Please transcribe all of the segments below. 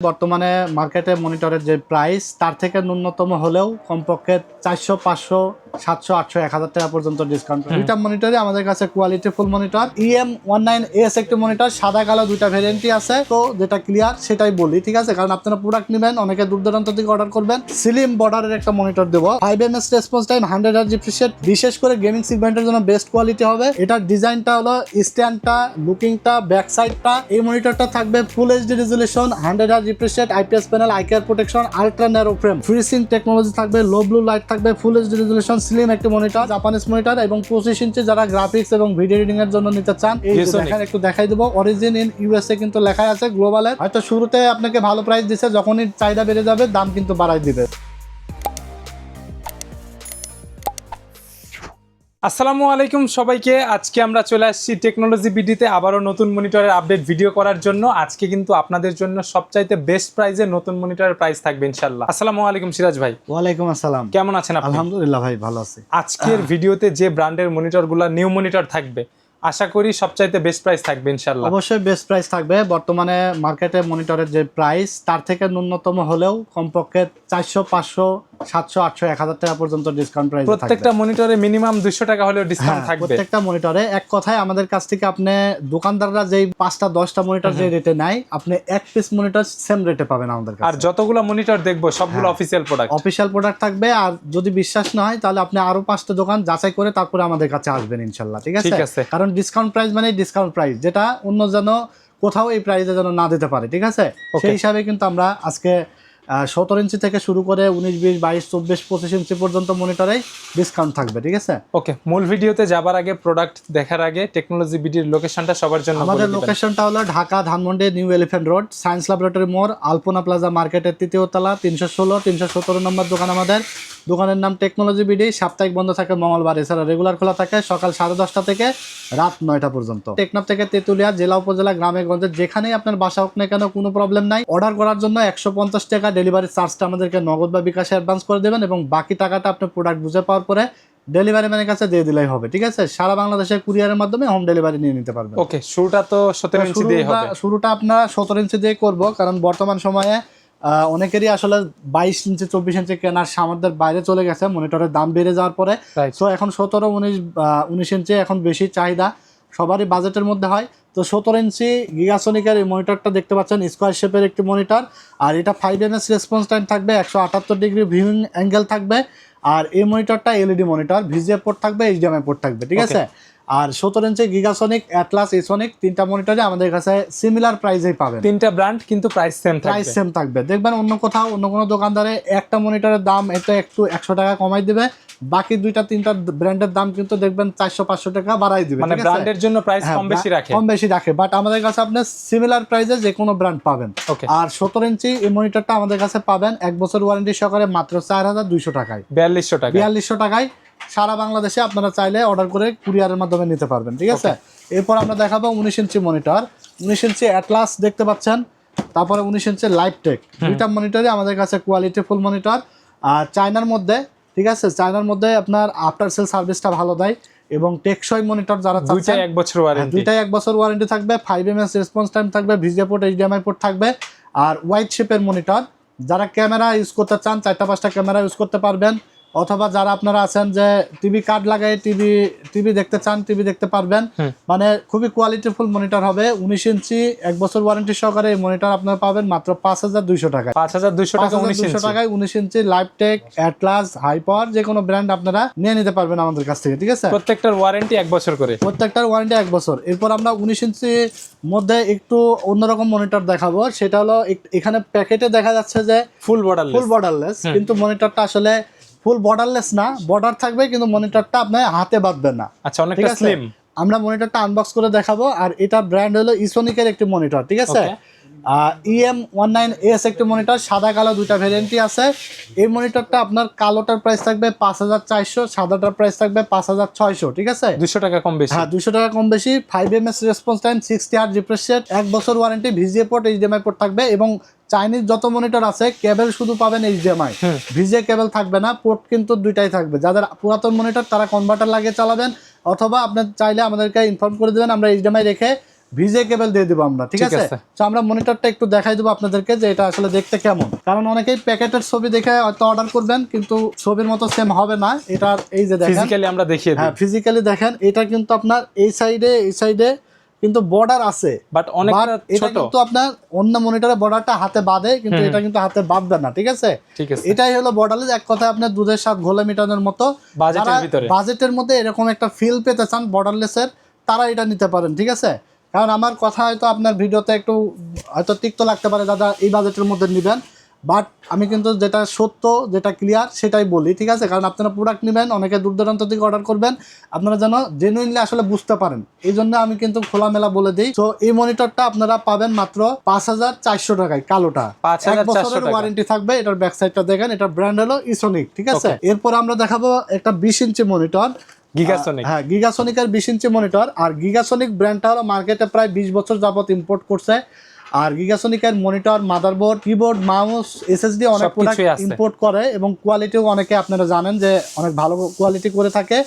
বর্তমানে মার্কেটে মনিটরের যে প্রাইস তার থেকে ন্যূনতম হলেও কমপক্ষে চারশো পাঁচশো সাতশো আটশো এক হাজার টাকা পর্যন্ত ডিসকাউন্ট দুইটা মনিটরে আমাদের কাছে quality full monitor EM one nine S একটি মনিটর সাদা কালো দুইটা ভ্যারিয়েন্টই আছে। তো যেটা ক্লিয়ার সেটাই বলি ঠিক আছে? কারণ আপনারা প্রোডাক্ট নেবেন অনেকে দূর দূরান্ত থেকে অর্ডার করবেন। সিলিম বর্ডারের একটা মনিটর দেবো। Five M S response time hundred আর রিফ্রেশেট বিশেষ করে গেমিং সেগমেন্টের জন্য বেস্ট কোয়ালিটি হবে। এটার ডিজাইনটা হলো স্ট্যান্ডটা লুকিংটা ব্যাক সাইডটা এই মনিটরটা থাকবে ফুল এইচডি রেজুলেশন হান্ড্রেড আর refresh rate IPS panel eye care protection ultra narrow frame freesync technology থাকবে লো ব্লু লাইট থাকবে ফুল এইচডি রেজুলেশন স্লিম একটি মনিটর জাপানিজ মনিটর এবং পঁচিশ ইঞ্চি যারা গ্রাফিক্স এবং ভিডিও এডিটিং এর জন্য নিতে চান এই দেখেন একটু দেখাই দেবো। অরিজিন ইন ইউএসএ কিন্তু লেখা আছে গ্লোবালের হয়তো শুরুতে আপনাকে ভালো প্রাইস দিচ্ছে যখনই চাহিদা বেড়ে যাবে দাম কিন্তু বাড়াই দিবে। আসসালামু আলাইকুম সবাইকে। আজকে আমরা চলে আসছি টেকনোলজি বিডিতে আবারও নতুন মনিটরের আপডেট ভিডিও করার জন্য। আজকে কিন্তু আপনাদের জন্য সবচাইতে বেস্ট প্রাইজে নতুন মনিটরের প্রাইস থাকবে ইনশাল্লাহ আসসালামু আলাইকুম সিরাজ ভাই। ওয়ালাইকুম আসসালাম। কেমন আছেন আপনি? আলহামদুলিল্লাহ ভাই ভালো আছি। আজকের ভিডিওতে যে ব্র্যান্ডের মনিটরগুলো নিউ মনিটর থাকবে আশা করি সবচাইতে বেস্ট প্রাইস থাকবে ইনশাল্লাহ অবশ্যই বেস্ট প্রাইস থাকবে। বর্তমানে মার্কেটে মনিটরের যে প্রাইস তার থেকে ন্যূনতম হলেও কমপক্ষে চারশো পাঁচশো সাতশো আটশো এক হাজার টাকা পর্যন্ত ডিসকাউন্ট প্রাইস প্রত্যেকটা মনিটরে মিনিমাম দুইশো টাকা হলেও ডিসকাউন্ট হ্যাঁ, থাকবে। প্রত্যেকটা মনিটরে এক কথায় আমাদের কাছ থেকে আপনি দোকানদাররা যেই পাঁচটা দশটা মনিটর যে রেটে নেয় আপনি এক পিস মনিটর সেম রেটে পাবেন আমাদের আর যতগুলো মনিটর দেখব সবগুলো। অফিসিয়াল প্রোডাক্ট অফিসিয়াল প্রোডাক্ট থাকবে আর যদি বিশ্বাস না হয় তাহলে আপনি আরও পাঁচটা দোকান যাচাই করে তারপরে আমাদের কাছে আসবেন ইনশাল্লাহ ঠিক আছে? ঠিক আছে। কারণ ডিসকাউন্ট প্রাইস মানে ডিসকাউন্ট প্রাইস যেটা অন্য যেন কোথাও এই প্রাইসে যেন না দিতে পারে ঠিক আছে? সেই হিসাবে কিন্তু আমরা আজকে সতেরো ইঞ্চি থেকে শুরু করে উনিশ বিশ বাইশ চব্বিশ পঁচিশ ইঞ্চি পর্যন্ত মনিটরে ডিসকাউন্ট থাকবে ঠিক আছে? ওকে মূল ভিডিওতে যাবার আগে প্রোডাক্ট দেখার আগে টেকনোলজি বিডির লোকেশনটা সবার জন্য আমাদের লোকেশনটা হলো Dhaka Dhanmondi new elephant road science laboratory মোড় আলপনা প্লাজা মার্কেটের তৃতীয় তলা তিনশো ষোলো তিনশো সতেরো নম্বর দোকান আমাদের। দোকানের নাম টেকনোলজি বিডি সাপ্তাহিক বন্ধ থাকে মঙ্গলবার এছাড়া রেগুলার খোলা থাকে সকাল সাড়ে দশটা থেকে রাত নয়টা পর্যন্ত। টেকনাফ থেকে তেতুলিয়া জেলা উপজেলা গ্রামে গঞ্জে যেখানেই আপনার বাসা হোক না কেন কোনো প্রবলেম নাই। অর্ডার করার জন্য একশো পঞ্চাশ টাকা ডেলিভারি চার্জটা আমাদেরকে নগদ বা বিকাশে অ্যাডভান্স করে দেবেন এবং বাকি টাকাটা আপনি প্রোডাক্ট বুঝে পাওয়ার পরে ডেলিভারি ম্যানের কাছে দিয়ে দিলেই হবে ঠিক আছে? সারা বাংলাদেশে কুরিয়ারের মাধ্যমে হোম ডেলিভারি নিয়ে নিতে পারবেন। ওকে শুরুটা তো সতেরো ইঞ্চি দিয়ে হবে। শুরুটা আপনারা সতেরো ইঞ্চি দিয়ে করব কারণ বর্তমান সময়ে অনেকেরই আসলে বাইশ ইঞ্চি চব্বিশ ইঞ্চি কেনার সামর্থ্যের বাইরে চলে গেছে মনিটরের দাম বেড়ে যাওয়ার পরে। সো এখন সতেরো উনিশ উনিশ ইঞ্চি এখন বেশি চাহিদা। সবারই বাজেটের মধ্যে হয়। তো সতেরো ইঞ্চি গিগাসনিকের এই মনিটরটা দেখতে পাচ্ছেন স্কোয়ার শেপের একটি মনিটর। আর এটা five M S response time থাকবে একশো আটাত্তর ডিগ্রি ভিউইং অ্যাঙ্গেল থাকবে। আর এই মনিটরটা এলইডি মনিটর ভিজিএফ পোর্ট থাকবে এইচডিএমআই পোর্ট থাকবে ঠিক আছে? আর সতেরো ইঞ্চি গিগাসনিক অ্যাটলাস এসনিক তিনটা মনিটরে আমাদের কাছে সিমিলার প্রাইসেই পাবেন। তিনটা ব্র্যান্ড কিন্তু প্রাইস সেম প্রাইস সেম থাকবে। দেখবেন অন্য কোথাও অন্য কোনো দোকানদারে একটা মনিটরের দাম এটা একটু একশো টাকা কমাই দিবে। বাকি দুইটা তিনটা ব্র্যান্ডের দাম কিন্তু দেখবেন চারশো পাঁচশো টাকা বাড়াই দিবে মানে ব্র্যান্ডের জন্য প্রাইস হ্যাঁ, কম বেশি রাখে। কম বেশি রাখে বাট আমাদের কাছে আপনি সিমিলার প্রাইসে যে কোনো ব্র্যান্ড পাবেন। আর সতেরো ইঞ্চি এই মনিটরটা আমাদের কাছে পাবেন এক বছর ওয়ারেন্টি সহকারে মাত্র চার হাজার দুইশো টাকায়। বিয়াল্লিশশো টাকা বিয়াল্লিশশো টাকায় সারা বাংলাদেশে আপনারা চাইলে অর্ডার করে কুরিয়ারের মাধ্যমে নিতে পারবেন ঠিক আছে? এরপর আমরা দেখাবো উনিশ ইঞ্চি মনিটর উনিশ ইঞ্চি অ্যাটলাস দেখতে পাচ্ছেন তারপরে উনিশ ইঞ্চি লাইভ টেক দুইটা মনিটরই আমাদের কাছে কোয়ালিটি ফুল মনিটর আর চায়নার মধ্যে ঠিক আছে? চায়নার মধ্যে আপনার আফটার সেল সার্ভিসটা ভালো দেয় এবং টেকসই মনিটর যারা চাচ্ছেন দুইটাই এক বছর হ্যাঁ, ওয়ারেন্টি দুইটাই এক বছর ওয়ারেন্টি থাকবে five M S response time থাকবে ভিজিএ পোর্ট এইচডিএমআই পোর্ট থাকবে আর হোয়াইট শেপের মনিটর যারা ক্যামেরা ইউজ করতে চান চারটা পাঁচটা ক্যামেরা ইউজ করতে পারবেন। অথবা যারা আপনারা আছেন যে টিভি কার্ড লাগাই টিভি টিভি দেখতে চান টিভি দেখতে পারবেন। মানে খুবই কোয়ালিটিফুল মনিটর হবে। উনিশ ইঞ্চি এক বছর ওয়ারেন্টি সহকারে এই মনিটর আপনারা পাবেন মাত্র পাঁচ হাজার দুইশো টাকায়। পাঁচ হাজার দুইশো পাঁচ টাকা দুইশো টাকায় উনিশ inch live tech Atlas hyper যে কোনো ব্র্যান্ড আপনারা নিয়ে নিতে পারবেন আমাদের কাছ থেকে ঠিক আছে? প্রত্যেকটার ওয়ারেন্টি এক বছর করে। প্রত্যেকটার ওয়ারেন্টি এক বছর। এরপর আমরা উনিশ ইঞ্চি মধ্যে একটু অন্যরকম মনিটর দেখাবো। সেটা হলো এখানে প্যাকেটে দেখা যাচ্ছে যে ফুল বর্ডার ফুল বর্ডারলেস কিন্তু মনিটরটা আসলে ফুল বর্ডারলেস না বর্ডার থাকবে কিন্তু মনিটরটা আপনার হাতে বাঁধবে না। আচ্ছা অনেকটা স্লিম আমরা মনিটরটা আনবক্স করে দেখাবো আর এটা ব্র্যান্ড হলো ইসোনিকের একটি মনিটর ঠিক আছে? ইএম ওয়ান নাইন এস একটি মনিটর সাদা কালো দুইটা ভ্যারিয়েন্টই আছে। এই মনিটরটা আপনার কালোটার প্রাইস থাকবে পাঁচ হাজার চারশো সাদাটার প্রাইস থাকবে পাঁচ হাজার ছয়শো ঠিক আছে? দুইশো টাকা কম বেশি। হ্যাঁ দুশো টাকা কম বেশি। Five M S response time sixty আর রিফ্রেশ রেট এক বছর warranty VGA port HDMI port থাকবে এবং চাইনিজ যত মনিটর আছে কেবল শুধু পাবেন এইচডিএমআই। ভিজিএ কেবল থাকবে না পোর্ট কিন্তু দুইটাই থাকবে। যাদের পুরাতন মনিটর তারা কনভার্টার লাগিয়ে চালাবেন অথবা আপনি চাইলে আমাদেরকে ইনফর্ম করে দেবেন আমরা এইচডিএমআই রেখে ভিজে কেবল দিয়ে দেবো আমরা ঠিক আছে। তো আমরা মনিটরটা একটু দেখাই দেবো আপনাদেরকে যে এটা আসলে দেখতে কেমন। কারণ অনেকেই প্যাকেটের ছবি দেখে হয়তো অর্ডার করবেন কিন্তু ছবির মতো সেম হবে না। এটার এই যে দেখেন। ফিজিক্যালি আমরা দেখিয়ে দিই। হ্যাঁ ফিজিক্যালি দেখেন এটা কিন্তু আপনার এই সাইডে এই সাইডে কিন্তু বর্ডার আছে। বাট এটা ছোট। কিন্তু আপনার অন্য মনিটরের বর্ডারটা হাতে বাঁধে কিন্তু এটা কিন্তু হাতে বাঁধবে না ঠিক আছে? এটাই হলো বর্ডারলেস এক কথায় আপনার দুধের সাথে ঘোলে মেটানোর মতো। বাজেটের যারা ভিতরে। বাজেটের মধ্যে এরকম একটা ফিল পেতে চান বর্ডারলেসের তারা এটা নিতে পারেন ঠিক আছে? কারণ আমার কথা হয়তো আপনার ভিডিওতে একটু হয়তো তিক্ত লাগতে পারে দাদা এই বাজেটের মধ্যে নেবেন। বাট আমি কিন্তু যেটা সত্য যেটা ক্লিয়ার সেটাই বলি ঠিক আছে? কারণ আপনারা প্রোডাক্ট নেবেন অনেকে দূর দূরান্ত থেকে অর্ডার করবেন আপনারা যেন জেনুইনলি আসলে বুঝতে পারেন। এই জন্য আমি কিন্তু খোলামেলা বলে দিই। তো এই মনিটরটা আপনারা পাবেন মাত্র পাঁচ হাজার চারশো টাকায় কালোটা। এক বছরের ওয়ারেন্টি থাকবে এটার ব্যাক সাইডটা দেখেন এটার ব্র্যান্ড হলো ইসোনিক ঠিক আছে? এরপর আমরা দেখাবো একটা বিশ ইঞ্চি মনিটর গিগাসনিক হ্যাঁ গিগাসনিকের বিশ ইঞ্চি মনিটর আর গিগাসনিক ব্র্যান্ডটা হলো মার্কেটে প্রায় বিশ বছর যাবত ইম্পোর্ট করছে। আর গিগাসনিকের monitor motherboard keyboard mouse SSD অনেক প্রোডাক্ট ইম্পোর্ট করে এবং কোয়ালিটিও অনেকে আপনারা জানেন যে অনেক ভালো কোয়ালিটি করে থাকে।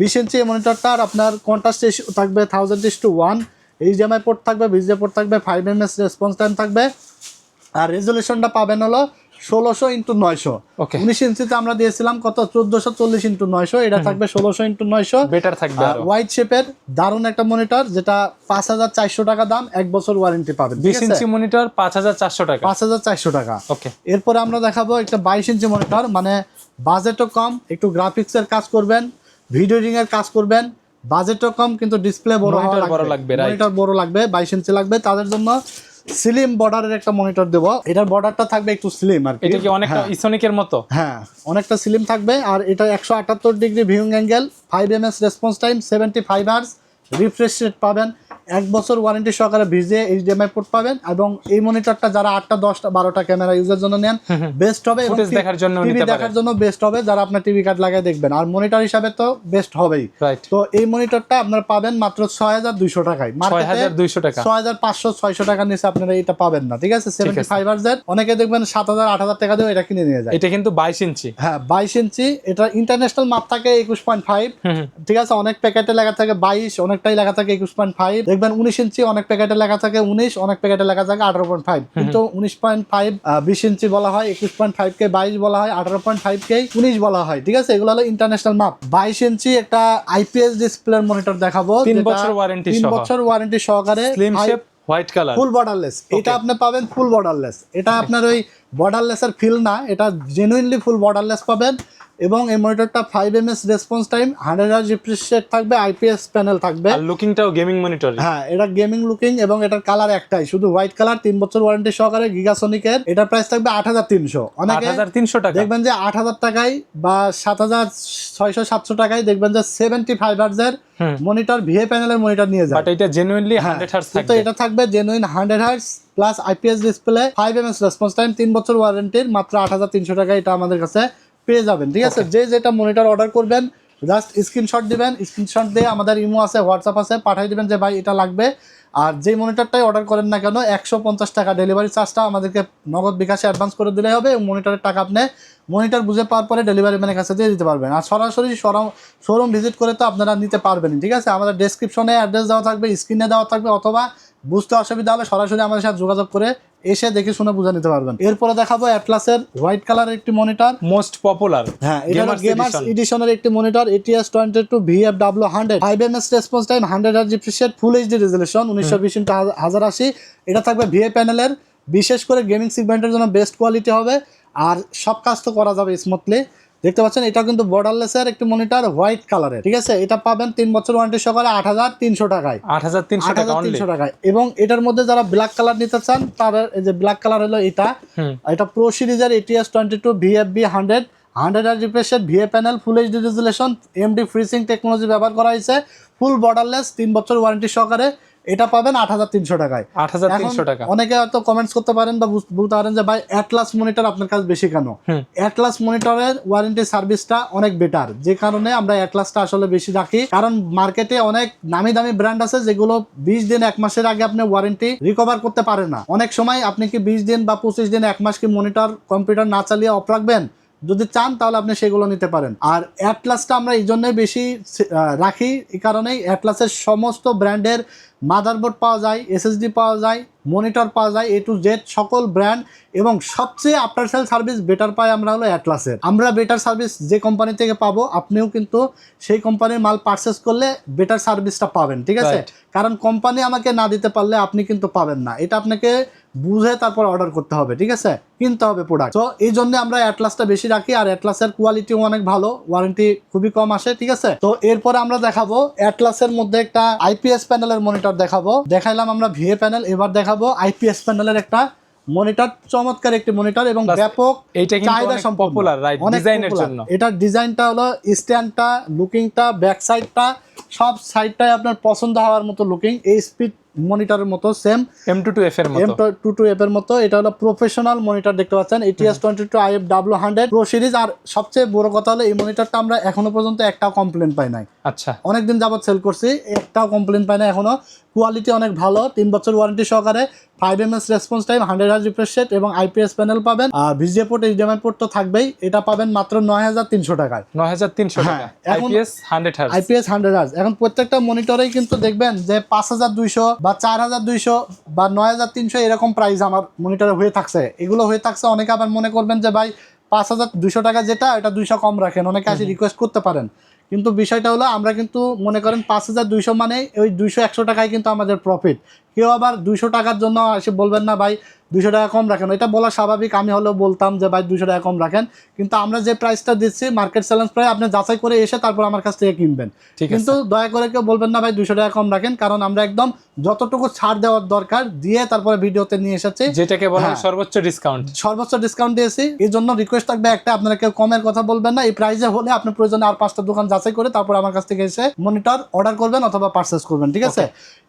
বিশ ইঞ্চি মনিটরটা আর আপনার কন্ট্রাস্ট থাকবে thousand is to one HDMI port থাকবে ভিজিএ পোর্ট থাকবে five M S response time থাকবে। আর রেজলিউশনটা পাবেন হলো ষোলোশো ইন্টু নয়শো. উনিশ ইঞ্চিতে আমরা দিয়েছিলাম কত? চোদ্দশো চল্লিশ ইন্টু নয়শো। এটা থাকবে ষোলোশো ইন্টু নয়শো। বেটার থাকবে হোয়াইট শেপের দারুণ একটা মনিটর যেটা পাঁচ হাজার চারশো টাকা দাম এক বছর ওয়ারেন্টি পাবেন। বিশ ইঞ্চি মনিটর পাঁচ হাজার চারশো টাকা। পাঁচ হাজার চারশো টাকা। ওকে। এরপরে আমরা দেখাবো একটা বাইশ ইঞ্চি মনিটর মানে বাজেটও কম একটু গ্রাফিক্সের কাজ করবেন ভিডিও এডিটিং এর কাজ করবেন। বাজেটও কম কিন্তু ডিসপ্লে বড় বড় লাগবে. মনিটর বড় লাগবে বাইশ ইঞ্চি লাগবে। তাদের জন্য স্লিম বর্ডারের একটা মনিটর দেবো। এটার বর্ডারটা থাকবে একটু স্লিম আর এটা কি অনেকটা ইসোনিকের মতো? হ্যাঁ অনেকটা স্লিম থাকবে। আর এটা একশো আটাত্তর degree viewing angle five M S response time seventy five hours refresh rate পাবেন এক বছর ওয়ারেন্টি সহকারে ভিজে এইচডিএমআই পোর্ট পাবেন এবং এই মনিটরটা যারা আটটা দশটা বারোটা ক্যামেরা ইউজের জন্য নেন বেস্ট হবে দেখার জন্য টিভি দেখার জন্য বেস্ট হবে যারা আপনার টিভি কার্ড লাগিয়ে দেখবেন। আর মনিটর হিসাবে তো বেস্ট হবেই। তো এই মনিটরটা আপনারা পাবেন মাত্র ছয় হাজার দুইশো টাকায়। দুইশো টাকা। ছয় হাজার পাঁচশো ছয়শো টাকার নিচে আপনারা এটা পাবেন না ঠিক আছে? সেভেন্টি ফাইভ আওয়ার্সের অনেকে দেখবেন সাত হাজার আট হাজার টাকা দিয়ে এটা কিনে নিয়ে যায়। এটা কিন্তু বাইশ ইঞ্চি। হ্যাঁ বাইশ ইঞ্চি। এটা ইন্টারন্যাশনাল মাপ থাকে একুশ পয়েন্ট ফাইভ ঠিক আছে? অনেক প্যাকেটে লেখা থাকে বাইশ অনেকটাই লেখা থাকে একুশ পয়েন্ট ফাইভ দেখবেন উনিশ ইঞ্চি অনেক প্যাকেটে লেখা থাকে উনিশ অনেক প্যাকেটে লেখা থাকে আঠারো পয়েন্ট ফাইভ কিন্তু উনিশ পয়েন্ট ফাইভ বিশ ইঞ্চি বলা হয় একুশ পয়েন্ট ফাইভ কে বাইশ বলা হয় আঠারো পয়েন্ট ফাইভ কে উনিশ বলা হয়। ঠিক আছে? এগুলো হলো ইন্টারন্যাশনাল মাপ বাইশ ইঞ্চি একটা আইপিএস ডিসপ্লের মনিটর দেখাবো তিন বছর ওয়ারেন্টি তিন বছর ওয়ারেন্টি সহকারে হোয়াইট কালার ফুল বর্ডারলেস এটা আপনি পাবেন ফুল বর্ডারলেস এটা আপনার ওই বর্ডারলেসের ফিল না এটা জেনুইনলি ফুল বর্ডারলেস পাবেন। এবং এই মনিটরটা five M S response time hundred hertz refresh rate থাকবে আইপিএস প্যানেল থাকবে। আর লুকিংটাও গেমিং মনিটর হ্যাঁ এটা গেমিং লুকিং এবং এটার কালার একটাই শুধু হোয়াইট কালার তিন বছর ওয়ারেন্টি সহকারে গিগাসনিকের এটার প্রাইস থাকবে আট হাজার তিনশো। অনেকে হাজার তিনশো টাকা। দেখবেন যে আট হাজার টাকায় বা সাত হাজার ছয়শো সাতশো টাকায় দেখবেন যে সেভেন্টি ফাইভ হার্জের। মনিটর ভিএ প্যানেলের মনিটর নিয়ে যায়। বাট এটা জেনুইনলি হান্ড্রেড হার্স তো এটা থাকবে genuine hundred hertz plus IPS display five M S response time তিন বছর ওয়ারেন্টির মাত্র আট হাজার তিনশো টাকা এটা আমাদের কাছে পেয়ে যাবেন ঠিক আছে? যে যেটা মনিটর অর্ডার করবেন জাস্ট স্ক্রিনশট দিবেন স্ক্রিনশট দিয়ে আমাদের ইমো আছে হোয়াটসঅ্যাপ আছে পাঠিয়ে দেবেন যে ভাই এটা লাগবে। আর যে মনিটরটাই অর্ডার করেন না কেন একশো পঞ্চাশ টাকা ডেলিভারি চার্জটা আমাদেরকে নগদ বিকাশে অ্যাডভান্স করে দিলে হবে এবং মনিটরের টাকা আপনি মনিটর বুঝে পাওয়ার পরে ডেলিভারি ম্যানের কাছে দিয়ে দিতে পারবেন। আর সরাসরি শোরুম ভিজিট করে তো আপনারা নিতে পারবেন ঠিক আছে? আমাদের ডেসক্রিপশনে অ্যাড্রেস দেওয়া থাকবে স্ক্রিনে দেওয়া থাকবে অথবা বুঝতে অসুবিধা হলে সরাসরি আমাদের সাথে যোগাযোগ করে এসে দেখে শুনে বুঝে নিতে পারবেন। এরপরে দেখাবো অ্যাটলাসের হোয়াইট কালার একটি মনিটর মোস্ট পপুলার হ্যাঁ এটা গেমার্স এডিশনের একটি monitor ATS twenty two VF W hundred five M S response time hundred আর রিফ্রেশ ফুল এইচডি রেজলিউশন উনিশশো বিশ হাজার আশি। এটা থাকবে ভিএ প্যানেলের বিশেষ করে গেমিং সেগমেন্টের জন্য বেস্ট কোয়ালিটি হবে। আর সব কাজ তো করা যাবে স্মুথলি দেখতে পাচ্ছেন এটা কিন্তু বর্ডারলেসের একটি মনিটর হোয়াইট কালারের ঠিক আছে? এটা পাবেন তিন বছর ওয়ারেন্টি সহকারে আট হাজার তিনশো টাকায়। আট হাজার তিনশো আট টাকা তিনশো টাকায়। এবং এটার মধ্যে যারা ব্ল্যাক কালার নিতে চান তাদের এই যে ব্ল্যাক কালার হলো এটা। এটা প্রো সিরিজের ATS twenty two VFB hundred hundred আর রিফ্রেশের VA panel full HD resolution AMD freesync technology ব্যবহার করা হয়েছে ফুল বর্ডারলেস তিন বছর ওয়ারেন্টি সহকারে। এটা পাবেন আট হাজার তিনশো টাকায়। আট হাজার তিনশো টাকা। অনেকে হয়তো কমেন্টস করতে পারেন বা বলতে পারেন যে ভাই অ্যাটলাস মনিটর আপনার কাছে বেশি কেন। অ্যাটলাস মনিটরের ওয়ারেন্টি সার্ভিসটা অনেক বেটার যে কারণে আমরা অ্যাটলাসটা আসলে বেশি রাখি। কারণ মার্কেটে অনেক নামি দামি ব্র্যান্ড আছে যেগুলো বিশ দিন এক মাসের আগে আপনি ওয়ারেন্টি রিকভার করতে পারে না। অনেক সময় আপনি কি বিশ দিন বা পঁচিশ দিন এক মাস কি মনিটর কম্পিউটার না চালিয়ে অফ রাখবেন? যদি চান তাহলে আপনি সেগুলো নিতে পারেন। আর অ্যাটলাসটা আমরা এই জন্যই বেশি রাখি এই কারণেই অ্যাটলাসের সমস্ত ব্র্যান্ডের মাদারবোর্ড পাওয়া যায় এসএসডি পাওয়া যায় মনিটর পাওয়া যায় এ টু জেড সকল ব্র্যান্ড এবং সবচেয়ে আফটার সেল সার্ভিস বেটার পাই আমরা হলো অ্যাটলাসের আমরা বেটার সার্ভিস যে কোম্পানি থেকে পাবো আপনিও কিন্তু সেই কোম্পানির মাল পারচেস করলে বেটার সার্ভিসটা পাবেন ঠিক আছে? কারণ কোম্পানি আমাকে না দিতে পারলে আপনি কিন্তু পাবেন না। এটা আপনাকে বুঝে তারপর অর্ডার করতে হবে ঠিক আছে? কিনতে হবে প্রোডাক্ট তো এই জন্য আমরা অ্যাটলাসটা বেশি রাখি আর অ্যাটলাসের কোয়ালিটিও অনেক ভালো ওয়ারেন্টি খুবই কম আসে ঠিক আছে? তো এরপরে আমরা দেখাবো অ্যাটলাসের মধ্যে একটা আইপিএস প্যানেলের মনিটর দেখাবো। দেখাইলাম আমরা ভিএ প্যানেল এবার দেখাবো আইপিএস প্যানেলের একটা মনিটর চমৎকার একটি মনিটর এবং ব্যাপক চাহিদা পপুলার রাইট ডিজাইনের জন্য। এটার ডিজাইনটা হলো স্ট্যান্ডটা লুকিংটা ব্যাক সাইডটা সব সাইডটাই আপনার পছন্দ হওয়ার মতো লুকিং এই স্পিড মনিটরের মতো same M two two F এর এম টু টু এফ এর মতো। এটা হলো প্রফেশনাল মনিটর দেখতে পাচ্ছেন। ATS twenty two I F W hundred pro series আর সবচেয়ে বড় কথা হলো এই মনিটরটা আমরা এখনও পর্যন্ত একটাও কমপ্লেন পাই নাই। আচ্ছা। অনেকদিন যাবত সেল করছি একটাও কমপ্লেন পাই না এখনও। কোয়ালিটি অনেক ভালো তিন বছর ওয়ারেন্টি সহকারে। Five M S response time hundred hertz refresh rate এবং আইপিএস প্যানেল পাবেন। আর ভিজিএ পোর্ট এইচডিএমআই পোর্ট তো থাকবেই। এটা পাবেন মাত্র নয় হাজার তিনশো টাকায়। নয় হাজার তিনশো হ্যাঁ, টাকা। IPS hundred hertz IPS hundred hertz এখন প্রত্যেকটা মনিটরেই কিন্তু দেখবেন যে পাঁচ হাজার দুইশো বা চার হাজার দুইশো বা নয় হাজার তিনশো এরকম প্রাইস আমার মনিটরে হয়ে থাকছে। এগুলো হয়ে থাকছে অনেকে আবার মনে করবেন যে ভাই পাঁচ হাজার দুশো টাকা যেটা ওটা দুইশো কম রাখেন। অনেকে আসি রিকোয়েস্ট করতে পারেন। কিন্তু বিষয়টা হলো আমরা কিন্তু মনে করেন পাঁচ হাজার দুইশো মানে ওই দুইশো একশো টাকায় কিন্তু আমাদের প্রফিট কেউ আবার দুইশো টাকার জন্য এসে বলবেন না ভাই দুইশো টাকা কম রাখেন। এটা বলা স্বাভাবিক। আমি হলেও বলতাম যে ভাই দুইশো টাকা কম রাখেন। কিন্তু আমরা যে প্রাইসটা দিচ্ছি মার্কেট চ্যালেঞ্জ প্রায় আপনি যাচাই করে এসে তারপর আমার কাছ থেকে কিনবেন। কিন্তু দয়া করে কেউ বলবেন না ভাই দুশো টাকা কম রাখেন। কারণ আমরা একদম যতটুকু ছাড় দেওয়ার দরকার দিয়ে তারপরে ভিডিওতে নিয়ে এসেছি। যেটাকে বলা হয়। সর্বোচ্চ ডিসকাউন্ট সর্বোচ্চ ডিসকাউন্ট দিয়েছি। এই জন্য রিকোয়েস্ট থাকবে একটা আপনারা কেউ কমের কথা বলবেন না। এই প্রাইসে হলে আপনি প্রয়োজনে আর পাঁচটা দোকান যাচাই করে তারপর আমার কাছ থেকে এসে মনিটর অর্ডার করবেন অথবা পারচেস করবেন ঠিক আছে?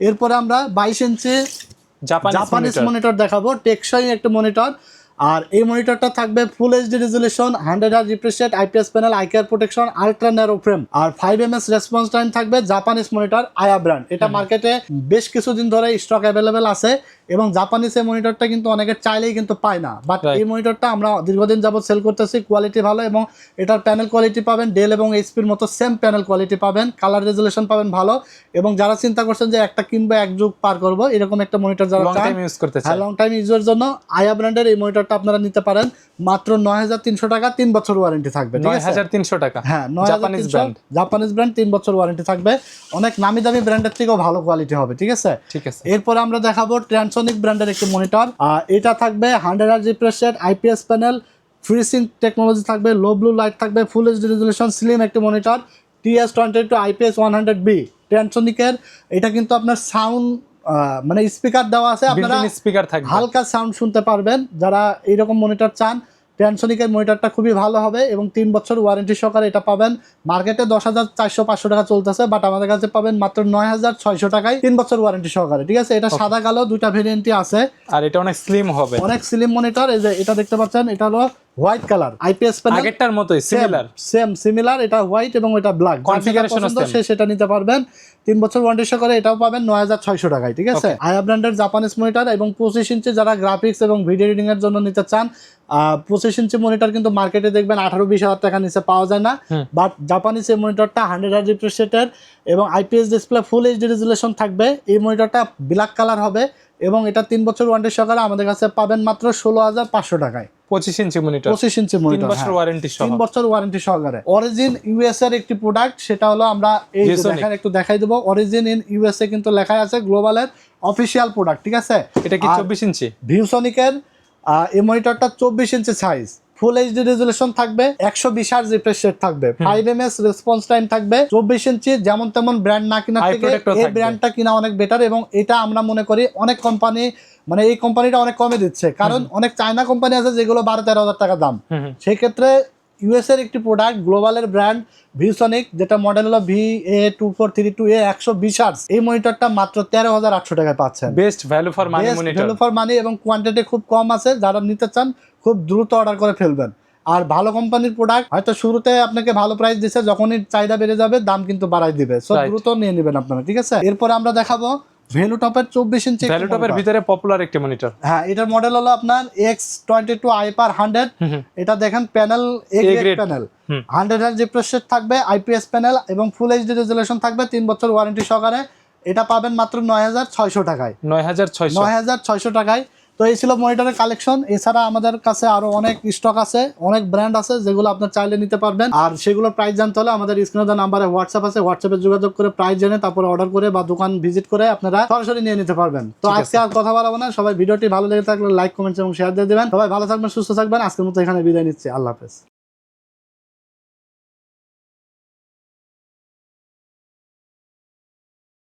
এরপরে আমরা বাইশ inch Japanese Japanese monitor monitor দেখাবো টেকসই একটা মনিটর আর এই মনিটরটা থাকবে ফুল এইচডি রেজুলেশন হান্ড্রেড আর refresh rate IPS panel eye care protection ultra narrow frame আর five M S response time থাকবে জাপানিজ মনিটর আয়া ব্র্যান্ড এটা মার্কেটে বেশ কিছুদিন ধরে স্টক অ্যাভেলেবেল আছে। এবং জাপানিজ এই মনিটরটা কিন্তু অনেকে চাইলেই কিন্তু পায় না। বাট এই মনিটরটা আমরা দীর্ঘদিন যাবত সেল করতেছি কোয়ালিটি ভালো এবং এটার প্যানেল কোয়ালিটি পাবেন ডেল এবং এইচপির মতো সেম প্যানেল কোয়ালিটি পাবেন কালার রেজুলেশন পাবেন ভালো এবং যারা চিন্তা করছেন যে একটা কিনবো এক যুগ পার করব এরকম একটা মনিটর যারা চান ইউজ করতে হ্যাঁ লং টাইম ইউজের জন্য আয়া ব্র্যান্ডের এই মনিটরটা আপনারা নিতে পারেন। মাত্র নয় হাজার তিনশো টাকা তিন বছর ওয়ারেন্টি থাকবে নয় হাজার তিনশো টাকা। হ্যাঁ নয় হাজার জাপানিজ ব্র্যান্ড জাপানিজ ব্র্যান্ড তিন বছর ওয়ারেন্টি থাকবে। অনেক নামি দামি ব্র্যান্ডের থেকেও ভালো কোয়ালিটি হবে ঠিক আছে? ঠিক আছে। এরপরে আমরা দেখাবো ট্রান্সনিক ব্র্যান্ডের একটি মনিটর এটা থাকবে হান্ড্রেড আর refresh IPS panel freesync technology থাকবে লো ব্লু লাইট থাকবে ফুল এইচডি রেজুলেশন স্লিম একটি monitor TS twenty two IPS one hundred B ট্রান্সনিকের এটা কিন্তু আপনার সাউন্ড মানে স্পিকার দেওয়া আছে আপনারা স্পিকার থাকবে। হালকা সাউন্ড শুনতে পারবেন। যারা এইরকম মনিটর চান ট্যানসনিকের মনিটরটা খুবই ভালো হবে এবং তিন বছর ওয়ারেন্টি সহকারে এটা পাবেন। মার্কেটে দশ হাজার চারশো পাঁচশো টাকা চলতেছে বাট আমাদের কাছে পাবেন মাত্র নয় হাজার ছয়শো টাকায় তিন বছর ওয়ারেন্টি সহকারে ঠিক আছে? এটা সাদা কালো দুটা ভেরিয়েন্টই আছে। আর এটা অনেক স্লিম হবে। অনেক স্লিম মনিটার এই যে এটা দেখতে পাচ্ছেন এটা হলো হোয়াইট কালার আইপিএস প্যানেল আগেরটার মতোই সিমিলার সেম সিমিলার এটা হোয়াইট এবং এটা ব্ল্যাক same। সে সেটা নিতে পারবেন। তিন বছর ওয়ারেন্টি সহকারে এটাও পাবেন নয় হাজার ছয়শো টাকায় ঠিক আছে? আয়া ব্র্যান্ডের জাপানিজ মনিটর এবং পঁচিশ ইঞ্চি যারা গ্রাফিক্স এবং ভিডিও এডিটিং এর জন্য নিতে চান পঁচিশ ইঞ্চি মনিটর কিন্তু মার্কেটে দেখবেন আঠারো বিশ হাজার টাকা নিচে পাওয়া যায় না। বাট জাপানিজ এই মনিটরটা হান্ড্রেড হার্জ রিফ্রেশেটের এবং IPS display full HD resolution থাকবে। এই মনিটরটা ব্ল্যাক কালার হবে। এবং এটা তিন বছর ওয়ারেন্টি সহকারে আমাদের কাছে পাবেন মাত্র ষোলো হাজার পাঁচশো টাকায়। পঁচিশ ইঞ্চি মনিটর পঁচিশ ইঞ্চি মনিটর বছর ওয়ারেন্টি তিন বছর ওয়ারেন্টি সহকারে। অরিজিন ইউএস এর একটি প্রোডাক্ট সেটা হলো আমরা এই দেখেন একটু দেখাই দেবো। অরিজিন ইন ইউএসএ কিন্তু লেখা আছে গ্লোবালের অফিসিয়াল প্রোডাক্ট ঠিক আছে? এটা কি চব্বিশ ইঞ্চি ভিউসনিকের এই মনিটরটা চব্বিশ inch size full HD resolution থাকবে একশো বিশ আর রিফ্রেশ রেট থাকবে five M S response time থাকবে চব্বিশ ইঞ্চি যেমন তেমন ব্র্যান্ড না কিনা থেকে এই ব্র্যান্ডটা কিনা অনেক বেটার এবং এটা আমরা মনে করি অনেক কোম্পানি মানে এই কোম্পানিটা অনেক কমে দিচ্ছে। কারণ অনেক চায়না কোম্পানি আছে যেগুলো বারো তেরো হাজার টাকা দাম। হুম হুম। সেই ক্ষেত্রে ইউএস এর একটি প্রোডাক্ট গ্লোবালের ব্র্যান্ড ভিউসনিক যেটা মডেল হলো V A two four three two A একশো বিশ আর্টস এই মনিটরটা মাত্র তেরো হাজার আটশো টাকায় পাচ্ছেন। Best value for money monitor value for money এবং কোয়ান্টিটি খুব কম আছে যারা নিতে চান খুব দ্রুত অর্ডার করে ফেলবেন। আর ভালো কোম্পানির প্রোডাক্ট হয়তো শুরুতে আপনাকে ভালো প্রাইস দিচ্ছে যখনই চাহিদা বেড়ে যাবে দাম কিন্তু বাড়াই দিবে। সো দ্রুত নিয়ে নেবেন আপনারা ঠিক আছে? এরপর আমরা দেখাবো ভেলুটপের চব্বিশ ইঞ্চি ভ্যালুটপের ভিতরে পপুলার একটি মনিটর হ্যাঁ এটার মডেল হলো আপনার এক্স টোয়েন্টি টু আইপার হান্ড্রেড এটা দেখেন panel A grade. Panel. Hundred hertz refresh থাকবে আইপিএস প্যানেল এবং ফুল এইচডি রেজুলেশন থাকবে তিন বছর ওয়ারেন্টি সহকারে। এটা পাবেন মাত্র নয় হাজার ছয়শো টাকায়। নয় হাজার ছয়শো। নয় হাজার ছয়শো টাকায়। তো এই ছিল মনিটরের কালেকশন। এছাড়া আমাদের কাছে আরও অনেক স্টক আছে অনেক ব্র্যান্ড আছে যেগুলো আপনার চাইলে নিতে পারবেন। আর সেগুলোর প্রাইস জানতে হলে আমাদের স্ক্রিনে দেওয়া নাম্বারে হোয়াটসঅ্যাপ আছে। হোয়াটসঅ্যাপে যোগাযোগ করে প্রাইস জেনে তারপরে অর্ডার করে বা দোকান ভিজিট করে আপনারা সরাসরি নিয়ে নিতে পারবেন। তো আজকে আর কথা বলব না। সবাই ভিডিওটি ভালো লেগে থাকলে লাইক কমেন্টস এবং শেয়ার দিয়ে দেবেন। সবাই ভালো থাকবেন সুস্থ থাকবেন। আজকের মতো এখানে বিদায় নিচ্ছি। আল্লাহ হাফেজ।